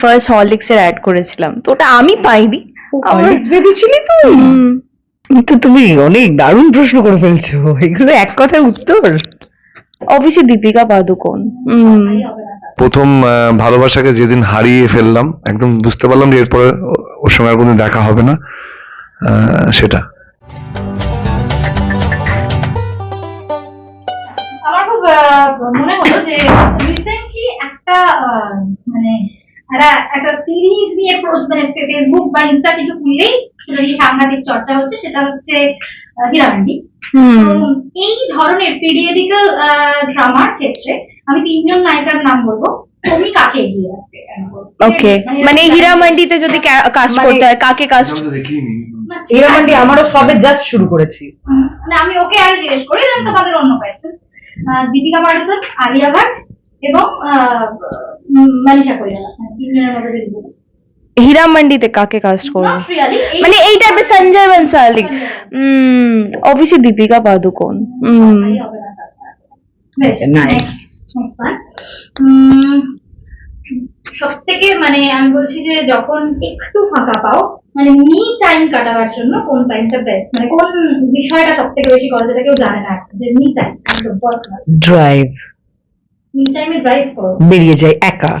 First Horlicks এর add করেছিলাম। তো ওটা আমি পাইনি। আমার হরলিক্স ভেবেছিলি তুই? তো তুমি অনেক দারুণ প্রশ্ন করে ফেলছো। এগুলো এক কথায় উত্তর। অবশ্যই দীপিকা পাদুকোন। হুম। প্রথম ভালোবাসাকে যেদিন হারিয়ে ফেললাম একদম বুঝতে পারলাম যে এরপরে ও- ওর সঙ্গে আর কোনো দেখা হবে না। সেটা। আমার খুব মনে হলো যে রিসেন্টলি একটা মানে একটা একটা সিরিজ নিয়ে মানে ফেসবুক বা ইনস্টা কিছু খুললেই সেটা নিয়ে সাংঘাতিক চর্চা হচ্ছে সেটা হচ্ছে হীরামান্ডি হুম। এই ধরনের পিরিয়ডিক্যাল ড্রামার ক্ষেত্রে আমি তিনজন নায়িকার নাম বলব। তুমি কাকে এগিয়ে রাখবে ওকে মানে হীরা মান্ডিতে যদি কাস্ট মানে- করতে হয় কাকে কাস্ট না, ঠিক হীরামান্ডি আমারও সবে জাস্ট শুরু করেছি। হুম, মানে আমি ওকে আগে জিজ্ঞেস করি দেন তোমাদের অন্য কোয়েশ্চেন দীপিকা পাডুকোন আলিয়া ভাট এবং মানিষা কৈরালা তিনজনের মধ্যে যদি বলি। হীরা মান্ডিতে কাকে কাস্ট করবে? মানে এই টাইপের সঞ্জয় বনসালি। হুম অবশ্যই দীপিকা পাদুকোন। সব থেকে মানে আমি বলছি যে যখন একটু ফাঁকা পাও মানে মি টাইম কাটাবার জন্য কোন টাইমটা বেস্ট মানে কোন বিষয়টা সব থেকে বেশি করে যেটা কেউ জানে না যে মি টাইম একদম ড্রাইভ মি টাইমে ড্রাইভ করো বেরিয়ে যাই একা।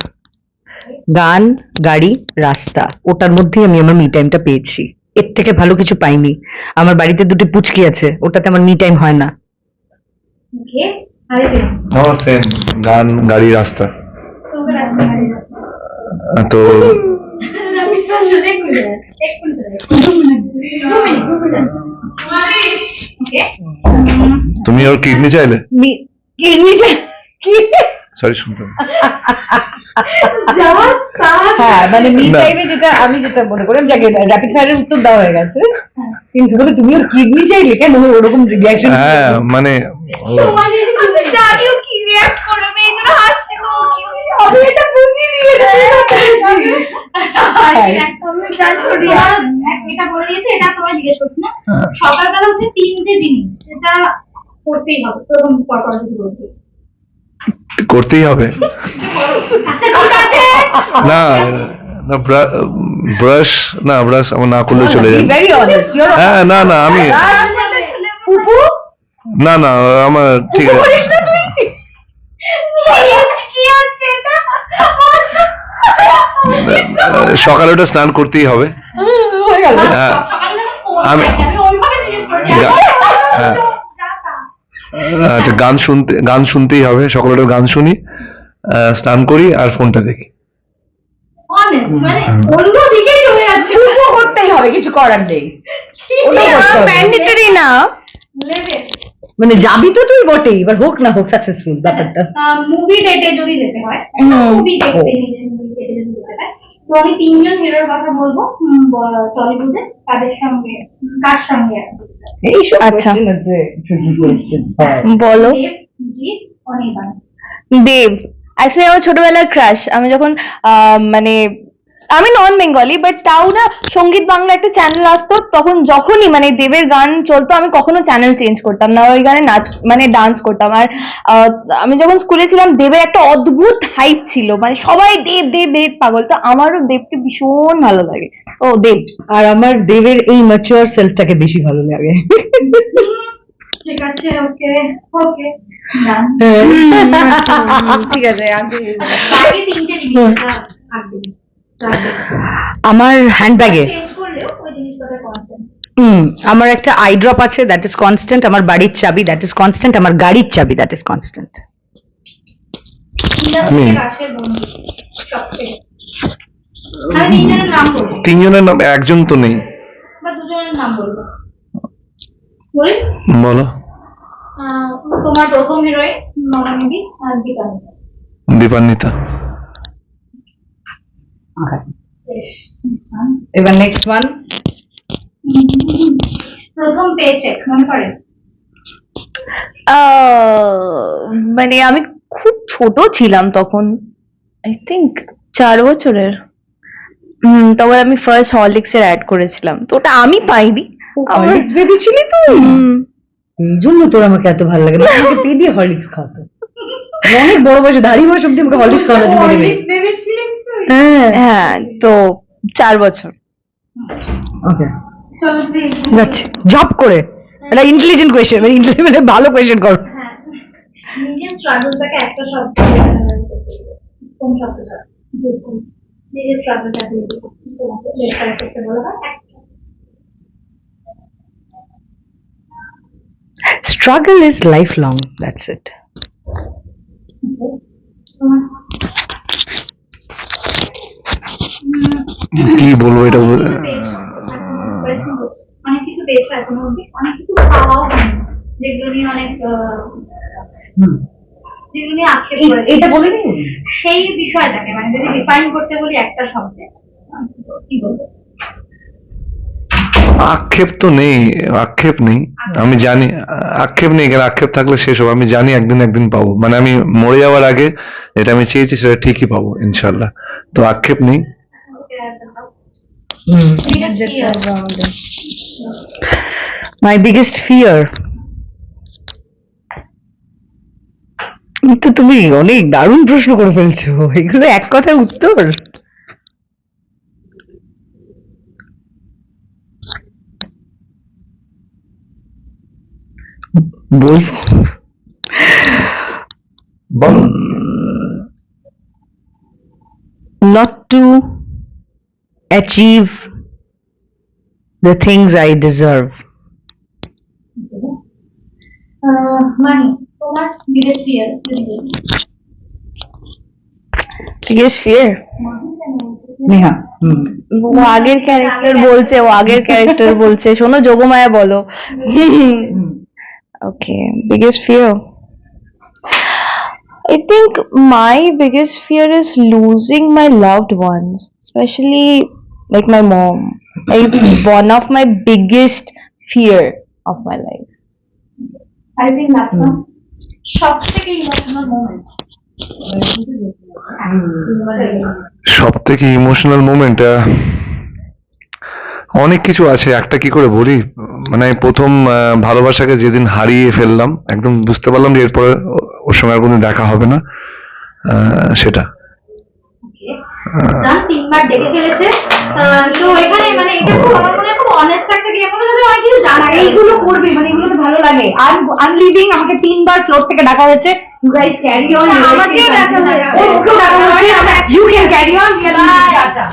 গান গাড়ি রাস্তা ওটার মধ্যেই আমি আমার মি টাইমটা পেয়েছি। এর থেকে ভালো কিছু পাইনি। আমার বাড়িতে দুটি পুচকি আছে ওটাতে আমার মি টাইম হয় না। আমার সেম গান গাড়ি রাস্তা। তো তুমি ওর কিডনি চাইলে? সরি শুনতে পাইনি। যা তা হ্যাঁ মানে মি না। যেটা আমি যেটা মনে করি যাকে র্যাপিড ফায়ারের উত্তর দেওয়া হয়ে গেছে কিন্তু বলে তুমি ওর কিডনি চাইলে কেন ওরকম রিয়াকশন হ্যাঁ মানে ও- আমি জানি ও কি রিঅ্যাক্ট করবে এই জন্য হাসছি তো কি আমি এটা বুঝিনি এটা আমি জানি ও reaction। এটা বলে দিয়েছে এটা তোমায় জিজ্ঞেস করছি না। সকালবেলা উঠে তিনটে জিনিস যেটা করতেই হবে প্রথম পরপর যদি বলতে। করতেই হবে। আচ্ছা না না ব্রাশ না ব্রাশ আমার না করলে চলে ইউর হ্যাঁ না না আমি না না আমার ঠিক আছে। সকালে ওটা স্নান করতেই হবে। হ্যাঁ আমি- হ্যাঁ। গান শুনতে গান শুনতেই হবে সকালে গান শুনি আহ, স্নান করি আর ফোনটা দেখি। অনেস্ট মানে অন্য দিকেই চলে যাচ্ছে। পুপু করতেই হবে কিছু করার নেই। ওটা ম্যান্ডেটরি না। মানে যাবি তো তুই বটেই এবার হোক না হোক সাকসেসফুল ব্যাপারটা মুভি ডেটে যদি যেতে হয় মুভি ডেটে হয় তো আমি তিনজন হিরোর কথা বলব টলিউডে তাদের সঙ্গে কার সঙ্গে আসতে চাই? এইসব আচ্ছা। হ্যাঁ। বলো দেব অ্যাকচুয়ালি আমার ছোটবেলার ক্রাশ আমি যখন মানে আমি নন বেঙ্গলি বাট তাও না সংগীত বাংলা একটা চ্যানেল আসতো তখন যখনই মানে দেবের গান চলতো আমি কখনো চ্যানেল চেঞ্জ করতাম না ওই গানে নাচ মানে ডান্স করতাম। আর আমি যখন স্কুলে ছিলাম দেবের একটা অদ্ভুত হাইপ ছিল মানে সবাই দেব দেব দেব পাগল। তো আমারও দেবকে ভীষণ ভালো লাগে। ও দেব। আর আমার দেবের এই ম্যাচিওর সেলফটাকে বেশি ভালো লাগে। ঠিক আছে ওকে ওকে। ঠিক আছে আগে। তিনটে আমার হ্যান্ডব্যাগে হুম আমার একটা আই ড্রপ আছে দ্যাট ইজ কনস্ট্যান্ট আমার বাড়ির চাবি দ্যাট ইজ কনস্ট্যান্ট আমার গাড়ির চাবি দ্যাট ইজ কনস্ট্যান্ট তিনজনের নাম বলব। তিনজনের নাম একজন তো নেই। বা দুজনের নাম বলব। বলি? তোমার প্রথম হিরোইন দীপান্বিতা দীপান্বিতা বেশ এবার নেক্সট ওয়ান প্রথম পে চেক মনে পড়ে? আহ, মানে আমি খুব ছোট ছিলাম তখন। আই থিংক চার বছরের। হুম তবে আমি ফার্স্ট হরলিক্স এর অ্যাড করেছিলাম। তো ওটা আমি পাইনি। হরলিক্স ভেবেছিলি তুই? হুম, এই জন্য তোর আমাকে এত ভালো লাগে। আমাকে পে দিয়ে হরলিক্স খাওয়াতো। অনেক বড় বয়সে দাঁড়িয়ে বয়স অব্দি আমাকে হরলিক্স খাওয়ানো মেরে মেরে ভেবেছিলেন তো হ্যাঁ হ্যাঁ তো চার বছর। ওকে যাচ্ছি। জব করে। এটা ইন্টেলিজেন্ট কোয়েশ্চেন মানে intelligent- মানে ভালো কোয়েশ্চেন করো। হ্যাঁ। নিজের স্ট্রাগলটাকে একটা শব্দ কোন শব্দটা ইউজ করুন নিজের স্ট্রাগলটাকে তোমাকে লেখাটা করতে বলা হয়? একটা struggle is life long that's it তোমার? কি বলব এটা। অনেক কিছু পেয়েছ এখনও অব্দি অনেক কিছু পাওয়াও যেগুলো নিয়ে অনেক যেগুলো নিয়ে আক্ষেপ করেছে। এটা বলে নি সেই বিষয়টাকে মানে যদি ডিফাইন করতে বলি একটা শব্দে। কি বলব? আক্ষেপ তো নেই আক্ষেপ নেই। আমি জানি আক্ষেপ নেই কেন? আক্ষেপ থাকলে শেষ হবে। আমি জানি একদিন একদিন পাবো। মানে আমি মরে যাওয়ার আগে যেটা আমি চেয়েছি সেটা ঠিকই পাবো ইনশাল্লাহ। তো আক্ষেপ নেই. মাই বিগেস্ট ফিয়ার তো তুমি অনেক দারুণ প্রশ্ন করে ফেলছো। এগুলো এক কথায় উত্তর। বলব বলো। Not to achieve the things I deserve. মানি তোমার biggest fear biggest fear Neha ও আগের ক্যারেক্টার বলছে ও আগের ক্যারেক্টার বলছে শোনো যোগমায়া বলো okay biggest fear I think my biggest fear is losing my loved ones, especially like my mom. It's one of my biggest fear of my life. I think last one সব থেকে emotional moment সব থেকে emotional moment অনেক কিছু আছে। একটা কি করে বলি? মানে প্রথম ভালোবাসাকে যেদিন হারিয়ে ফেললাম একদম বুঝতে পারলাম যে এরপরে ও- ওর সঙ্গে আর কোনো দেখা হবে না। সেটা। স্যার তিনবার ডেকে ফেলেছে। তো এখানে মানে এটা খুব আমার মনে হয় খুব অনেস্ট একটা গেম মনে হচ্ছে অনেক কিছু জানা গেল এইগুলো করবে মানে এগুলো তো ভালো লাগে। আই আই লিভিং আমাকে তিনবার ফ্লোর থেকে ডাকা হয়েছে। ইউ গাইস ক্যারি অন আমাকেও ডাকা হয়েছে। ওকেও ডাকা হয়েছে। You can carry on tata